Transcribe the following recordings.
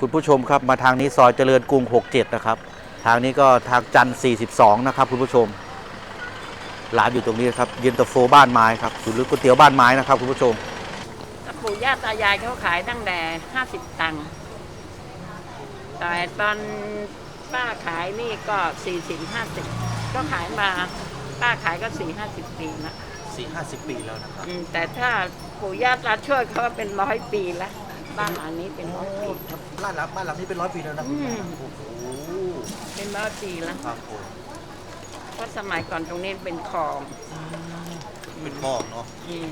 คุณผู้ชมครับมาทางนี้ซอยเจริญกรุง 67 นะครับ ทางนี้ก็ทางจันทร์42 นะครับ คุณผู้ชมร้านอยู่ตรงนี้ครับเย็นตาโฟบ้านไม้ครับหรือก๋วยเตี๋ยวบ้านไม้นะครับ คุณผู้ชมปู่ย่าตายายเขาขายตั้งแต่ห้าสิบตังค์แต่ตอนป้าขายนี่ก็สี่สิบห้าสิบก็ขายมา ป้าขายก็สี่ห้าสิบปีละ4 50ปีแล้วนะครับ อืมแต่ถ้าปู่ย่าตาช่วยเขาเป็นร้อยปีละ บ้านหลังนี้เป็นร้อยปีบ้านหลังบ้านหลังนี้เป็นร้อยปีแล้วนะอืม โอ้โหเป็นร้อยปีละครับผมเพราะสมัยก่อนตรงนี้เป็นคลองเป็นคลองเนาะอืม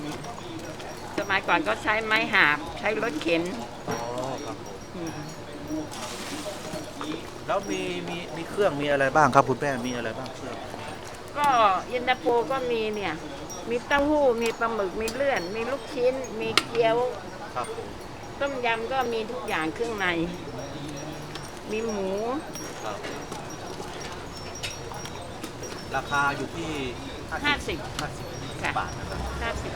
สมัยก่อนก็ใช้ไม้หาบใช้รถเข็นอ๋อครับผมอืมแล้วมีมีมีเครื่องมีอะไรบ้างครับคุณแม่มีอะไรบ้างเครื่องก็เย็นตาโฟก็มีเนี่ย มีเต้าหู้มีปลาหมึกมีเลื่อน มีลูกชิ้น มีเกี๊ยว ครับผม ต้มยำก็มีทุกอย่างเครื่องใน มีหมู ครับ ราคาอยู่ที่ห้าสิบ50 ค่ะ บาทนะครับห้าสิบ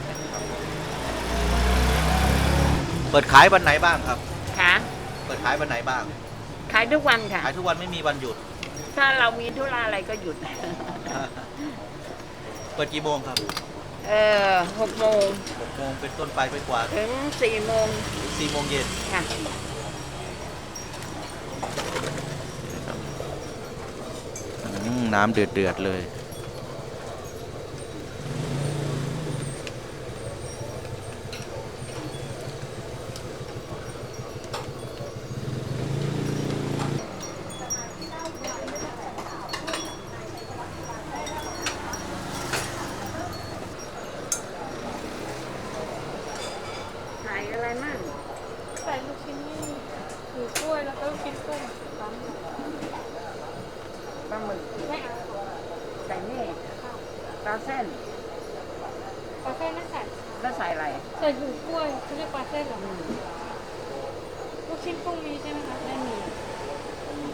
เปิดขายวันไหนบ้างครับ ค่ะเปิดขายวันไหนบ้าง ขายทุกวันค่ะ ขายทุกวันไม่มีวันหยุด ถ้าเรามีธุระอะไรก็หยุด เปิดกี่โมงครับ เออหกโมง6โมงเป็นต้นไปไปกว่าถึงสี่โมง4โมงเย็นค่ะน้ำเดือดเดือดเลย ขายอะไรมั่ง ใส่ลูกชิ้นนี่หมูกล้วยแล้วก็ลูกชิ้นกุ้งร้าน ปลา หมึกไม่เอาใส่นี่ปลาเส้นปลาเส้นไม่ใส่แล้วใส่อะไรใส่หมูกล้วยเขาเรียกปลาเส้นเหรออืมลูกชิ้นกุ้งมีใช่ไหมคะได้มี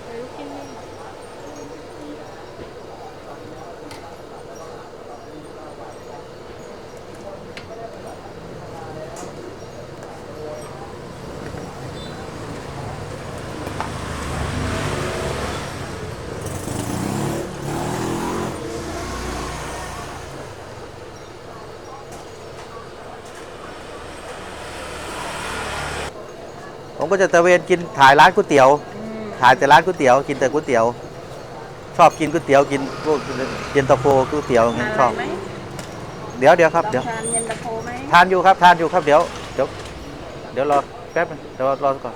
ใส่ลูกชิ้นนี่ ผมก็จะตะเวนกินถ่ายร้านก๋วยเตี๋ยวอืมถ่ายแต่ร้านก๋วยเตี๋ยวกินแต่ก๋วยเตี๋ยว ชอบกินก๋วยเตี๋ยวกินพวกเย็นตาโฟก๋วยเตี๋ยวอย่างทาเงี้นยอะชไรอบไหมเดี๋ยวเดี๋ยวครับลองเดี๋ยวทานเย็นตาโฟไหมทานอยู่ครับทานอยู่ครับเดี๋ยวเดี๋ยวเดี๋ยวรอแป๊บนึงเดี๋ยวรอก่อน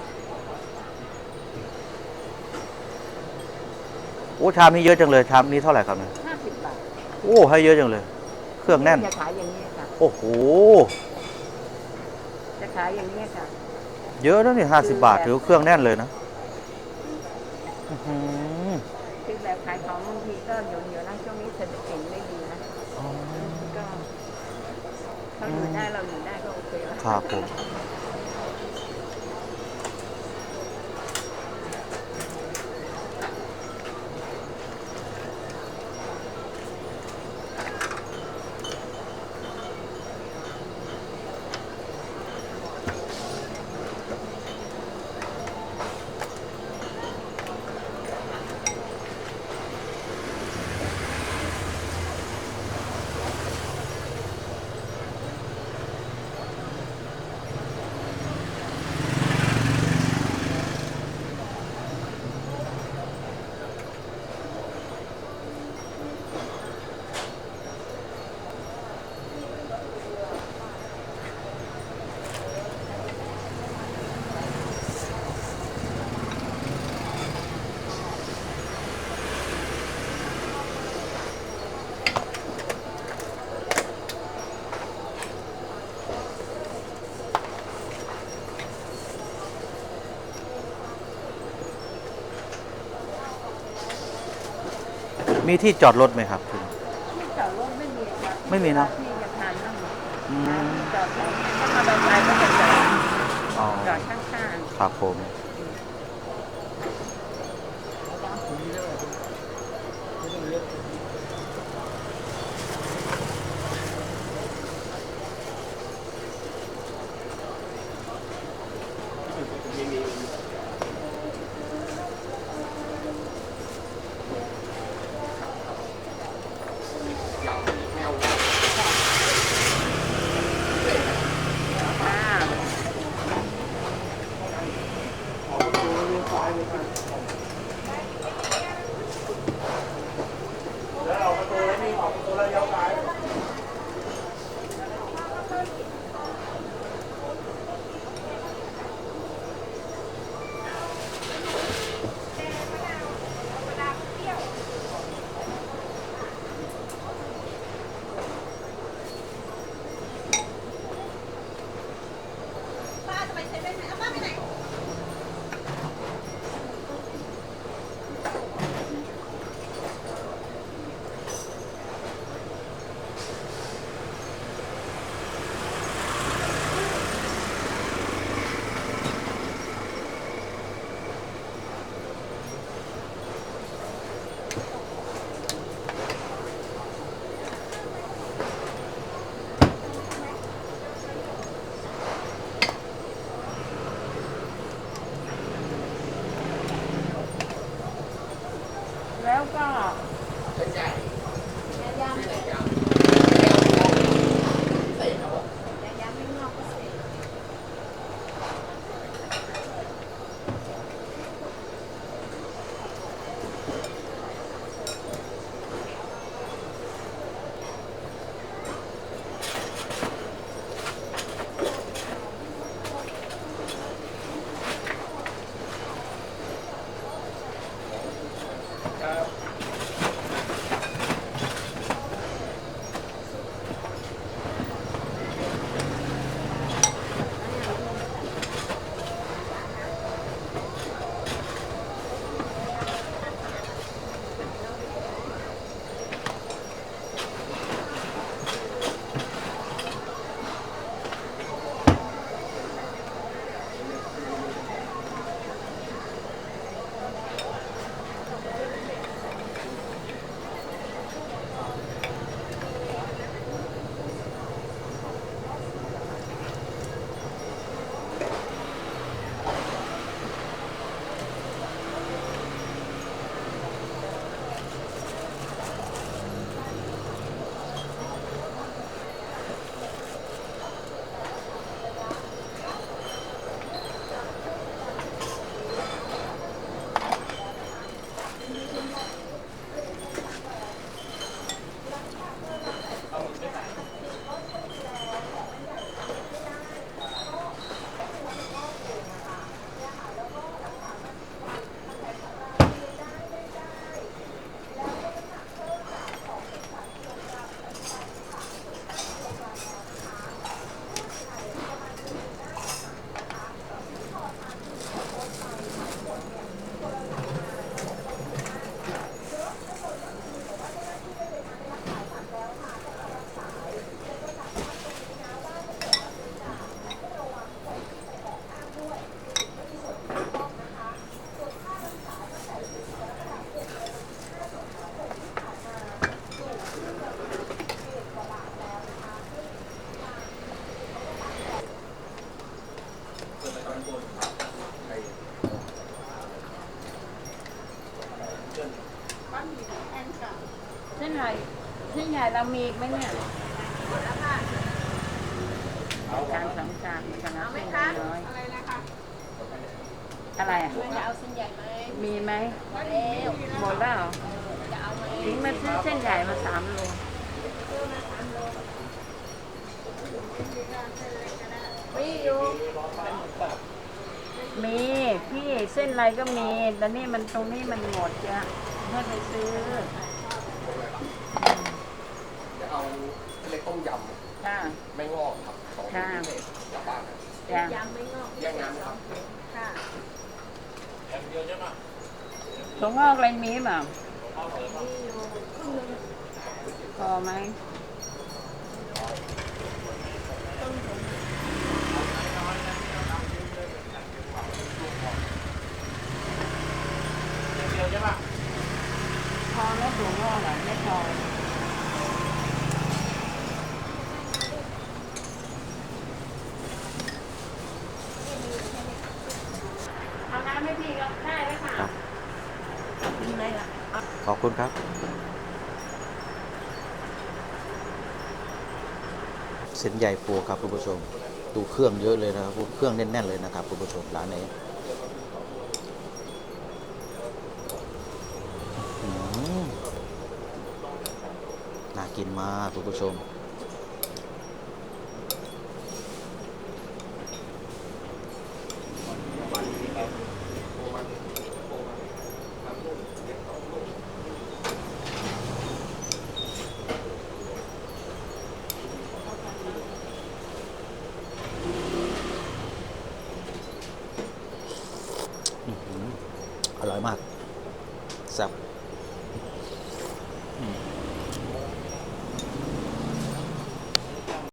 โอ้ชามนี้เยอะจังเลยชามนี้เท่าไหร่ครับเนี่ยห้าสิบบาทโอ้ให้เยอะจังเลย เครื่องแน่นจะขายอย่างนี้ค่ะโอ้โหจะขายอย่างนี้ค่ะ เยอะนะนี่ห้าสิบบาทถือว่าเครื่องแน่นเลยนะอื้อหือคือแบบขายของบางทีก็อยู่อยู่นะช่วงนี้เศรษฐกิจไม่ดีนะอ๋อก็เขาอยู่ได้เราอยู่ได้ก็โอเคแล้วครับผม มีที่จอดรถไหมครับคุณ ที่จอดรถไม่มีครับไม่มีนะที่จะทานนั่งอืมจอดไหนถ้ามาบางไทยก็จะจอดอ๋อจอดข้างครับผม เส้นใหญ่เรามีอีกไหมเนี่ยจานสองจานจานละเส้นน้อยอะไรนะคะอะไรอะจะเอาเส้นใหญ่ไหมมีไหมแล้วหมดแล้วเหรอจะเอาไหมทิ้งมาซื้อเส้นใหญ่มาสามโลมีอยู่มีพี่เส้นอะไรก็มีแต่นี่มันตรงนี้มันหมดจ้ะให้ไปซื้อจะ เอาเล็กต้มยจ้าำไม่งอกครับสองค่ะพิเศษกลับบ้านครับจ้ะยำไม่งอกแยกน้ำครับค่ะ ถั่วงอกอะไรมีเปล่าพอไหมพอแล้วถั่วงอกอะไม่พอ ขอบคุณครับ เส้นใหญ่ปูครับคุณผู้ชม ดูเครื่องเยอะเลยนะครับเครื่องแน่นๆเลยนะครับคุณผู้ชมร้านนี้น่ากินมากคุณผู้ชม อื้